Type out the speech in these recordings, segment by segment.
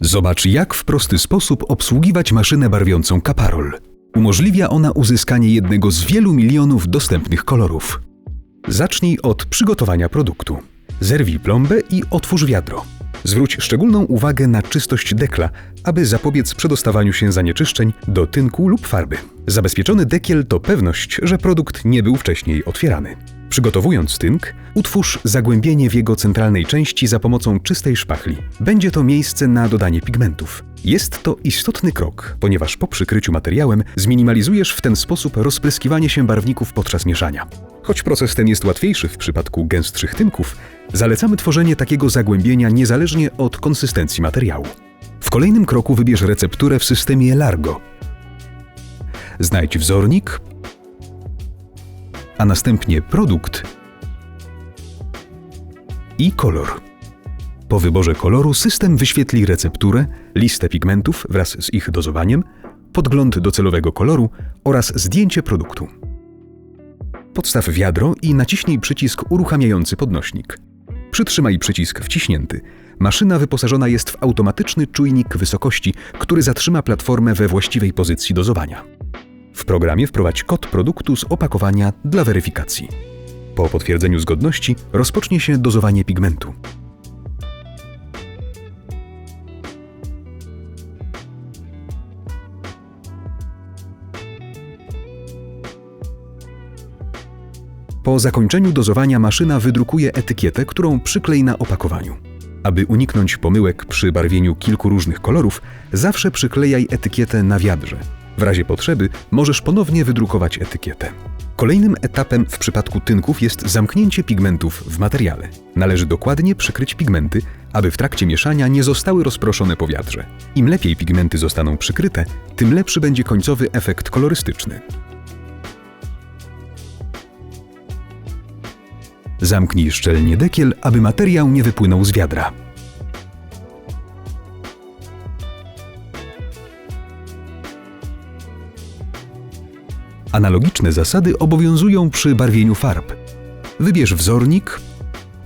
Zobacz, jak w prosty sposób obsługiwać maszynę barwiącą Caparol. Umożliwia ona uzyskanie jednego z wielu milionów dostępnych kolorów. Zacznij od przygotowania produktu. Zerwij plombę i otwórz wiadro. Zwróć szczególną uwagę na czystość dekla, aby zapobiec przedostawaniu się zanieczyszczeń do tynku lub farby. Zabezpieczony dekiel to pewność, że produkt nie był wcześniej otwierany. Przygotowując tynk, utwórz zagłębienie w jego centralnej części za pomocą czystej szpachli. Będzie to miejsce na dodanie pigmentów. Jest to istotny krok, ponieważ po przykryciu materiałem zminimalizujesz w ten sposób rozpryskiwanie się barwników podczas mieszania. Choć proces ten jest łatwiejszy w przypadku gęstszych tynków, zalecamy tworzenie takiego zagłębienia niezależnie od konsystencji materiału. W kolejnym kroku wybierz recepturę w systemie Largo. Znajdź wzornik, a następnie produkt i kolor. Po wyborze koloru system wyświetli recepturę, listę pigmentów wraz z ich dozowaniem, podgląd docelowego koloru oraz zdjęcie produktu. Podstaw wiadro i naciśnij przycisk uruchamiający podnośnik. Przytrzymaj przycisk wciśnięty. Maszyna wyposażona jest w automatyczny czujnik wysokości, który zatrzyma platformę we właściwej pozycji dozowania. Programie wprowadź kod produktu z opakowania dla weryfikacji. Po potwierdzeniu zgodności rozpocznie się dozowanie pigmentu. Po zakończeniu dozowania maszyna wydrukuje etykietę, którą przyklei na opakowaniu. Aby uniknąć pomyłek przy barwieniu kilku różnych kolorów, zawsze przyklejaj etykietę na wiadrze. W razie potrzeby możesz ponownie wydrukować etykietę. Kolejnym etapem w przypadku tynków jest zamknięcie pigmentów w materiale. Należy dokładnie przykryć pigmenty, aby w trakcie mieszania nie zostały rozproszone po wiatrze. Im lepiej pigmenty zostaną przykryte, tym lepszy będzie końcowy efekt kolorystyczny. Zamknij szczelnie dekiel, aby materiał nie wypłynął z wiadra. Analogiczne zasady obowiązują przy barwieniu farb. Wybierz wzornik,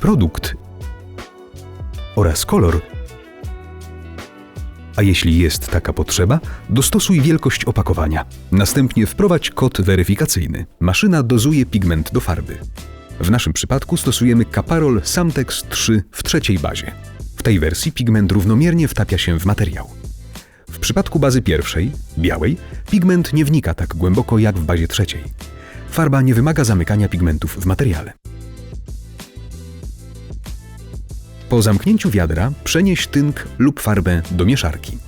produkt oraz kolor. A jeśli jest taka potrzeba, dostosuj wielkość opakowania. Następnie wprowadź kod weryfikacyjny. Maszyna dozuje pigment do farby. W naszym przypadku stosujemy Caparol Samtex 3 w trzeciej bazie. W tej wersji pigment równomiernie wtapia się w materiał. Przypadku bazy pierwszej, białej, pigment nie wnika tak głęboko jak w bazie trzeciej. Farba nie wymaga zamykania pigmentów w materiale. Po zamknięciu wiadra przenieś tynk lub farbę do mieszarki.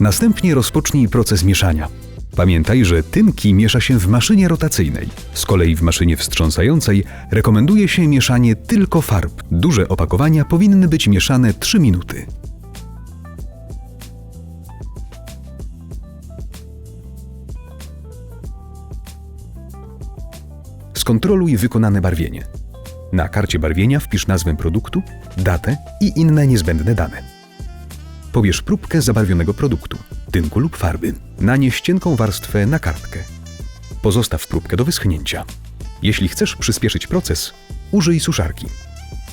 Następnie rozpocznij proces mieszania. Pamiętaj, że tynki miesza się w maszynie rotacyjnej. Z kolei w maszynie wstrząsającej rekomenduje się mieszanie tylko farb. Duże opakowania powinny być mieszane 3 minuty. Skontroluj wykonane barwienie. Na karcie barwienia wpisz nazwę produktu, datę i inne niezbędne dane. Pobierz próbkę zabarwionego produktu, tynku lub farby. Nanieś cienką warstwę na kartkę. Pozostaw próbkę do wyschnięcia. Jeśli chcesz przyspieszyć proces, użyj suszarki.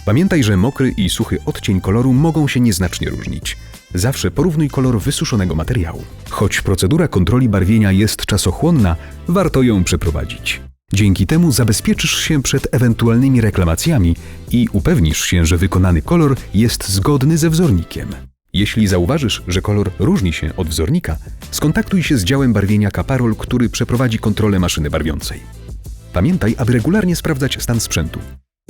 Pamiętaj, że mokry i suchy odcień koloru mogą się nieznacznie różnić. Zawsze porównuj kolor wysuszonego materiału. Choć procedura kontroli barwienia jest czasochłonna, warto ją przeprowadzić. Dzięki temu zabezpieczysz się przed ewentualnymi reklamacjami i upewnisz się, że wykonany kolor jest zgodny ze wzornikiem. Jeśli zauważysz, że kolor różni się od wzornika, skontaktuj się z działem barwienia Caparol, który przeprowadzi kontrolę maszyny barwiącej. Pamiętaj, aby regularnie sprawdzać stan sprzętu.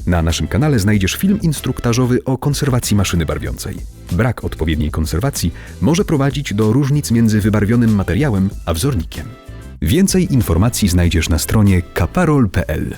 Na naszym kanale znajdziesz film instruktażowy o konserwacji maszyny barwiącej. Brak odpowiedniej konserwacji może prowadzić do różnic między wybarwionym materiałem a wzornikiem. Więcej informacji znajdziesz na stronie kaparol.pl.